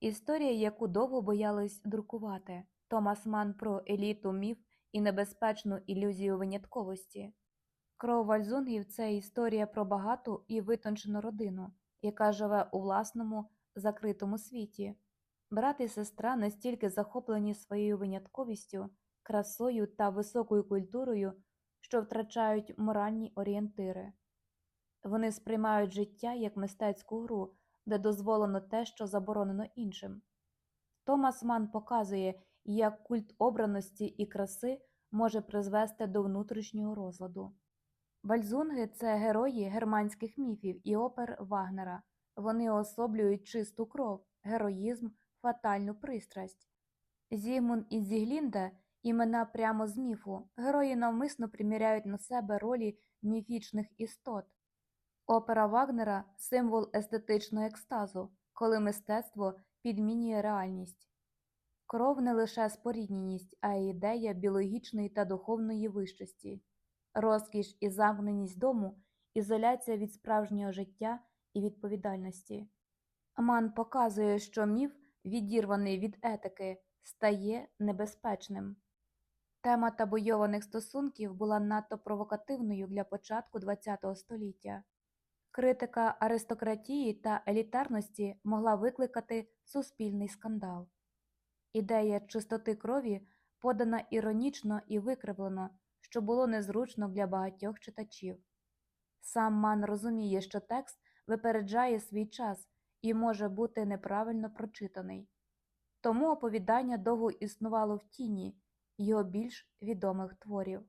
Історія, яку довго боялись друкувати. Томас Ман про еліту, міф і небезпечну ілюзію винятковості. Кров Вальзунгів це історія про багату і витончену родину, яка живе у власному закритому світі. Брат і сестра настільки захоплені своєю винятковістю, красою та високою культурою, що втрачають моральні орієнтири. Вони сприймають життя як мистецьку гру, де дозволено те, що заборонено іншим. Томас Ман показує, як культ обраності і краси може призвести до внутрішнього розладу. Вальзунги це герої германських міфів і опер Вагнера. Вони особлюють чисту кров, героїзм, фатальну пристрасть. Зігмунд і Зіглінда імена прямо з міфу. Герої навмисно приміряють на себе ролі міфічних істот. Опера Вагнера символ естетичного екстазу, коли мистецтво підмінює реальність. Кров не лише спорідненість, а й ідея біологічної та духовної вищості, розкіш і замкненість дому, ізоляція від справжнього життя і відповідальності. Ман показує, що міф, відірваний від етики, стає небезпечним. Тема табойованих стосунків була надто провокативною для початку ХХ століття. Критика аристократії та елітарності могла викликати суспільний скандал. Ідея чистоти крові подана іронічно і викривлено, що було незручно для багатьох читачів. Сам Ман розуміє, що текст випереджає свій час і може бути неправильно прочитаний. Тому оповідання довго існувало в тіні його більш відомих творів.